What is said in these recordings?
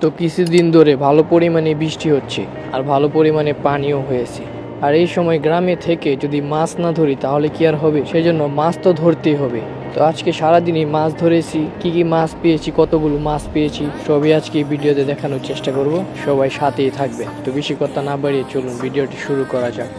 তো কিছুদিন ধরে ভালো পরিমাণে বৃষ্টি হচ্ছে আর ভালো পরিমাণে পানিও হয়েছে। আর এই সময় গ্রামে থেকে যদি মাছ না ধরি তাহলে কি আর হবে? সেই জন্য মাছ তো ধরতেই হবে। তো আজকে সারাদিনই মাছ ধরেছি, কি কি মাছ পেয়েছি, কতগুলো মাছ পেয়েছি, সবই আজকে ভিডিওতে দেখানোর চেষ্টা করব। সবাই সাথেই থাকবে তো বেশি কথা না বাড়িয়ে চলুন, ভিডিওটি শুরু করা যাক।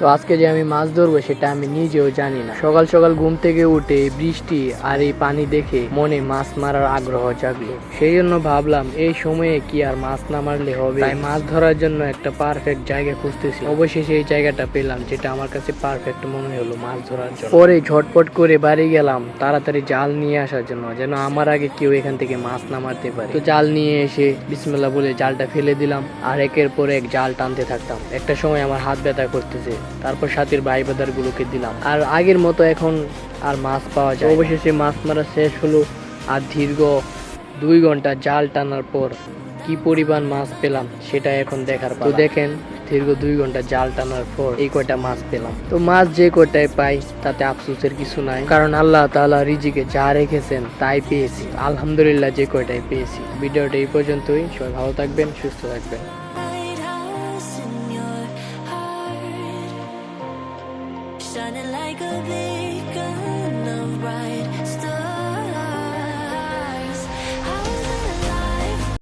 তো আজকে যে আমি মাছ ধরবো সেটা আমি নিজেও জানি না। সকাল সকাল ঘুম থেকে উঠে বৃষ্টি আর এই পানি দেখে মনে মাছ মারার আগ্রহ জাগলো। সেই জন্য ভাবলাম এই সময়ে কি আর মাছ না মারলে হবে? তাই মাছ ধরার জন্য একটা পারফেক্ট জায়গা খুঁজতেছি। অবশেষে এই জায়গাটা পেলাম যেটা আমার কাছে পারফেক্ট মনে হলো মাছ ধরার জন্য। পরে ঝটপট করে বাড়ি গেলাম তাড়াতাড়ি জাল নিয়ে আসার জন্য, যেন আমার আগে কেউ এখান থেকে মাছ না মারতে পারে। তো জাল নিয়ে এসে বিসমিল্লা বলে জালটা ফেলে দিলাম আর একের পর এক জাল টানতে থাকতাম। একটা সময় আমার হাত ব্যথা করতেছে। তারপর সাথের ভাই বাদার গুলোকে দিলাম। আর আগের মতো এখন আর মাছ পাওয়া যায় অবশেষে মাছ মারা শেষ হলো আর দীর্ঘ দুই ঘণ্টা জাল টানার পর কি পরিমাণ মাছ পেলাম সেটা এখন দেখার তো দেখেন, দীর্ঘ দুই ঘণ্টা জাল টানার পর এই কয়টা মাছ পেলাম। তো মাছ যে কয়টায় পাই তাতে আফসোসের কিছু নাই। কারণ আল্লাহ তাআলা রিজিকে যা রেখেছেন তাই পেয়েছি। আলহামদুলিল্লাহ যে কয়টাই পেয়েছি। ভিডিওটা এই পর্যন্তই। সবাই ভালো থাকবেন, সুস্থ থাকবেন। shining like a beam.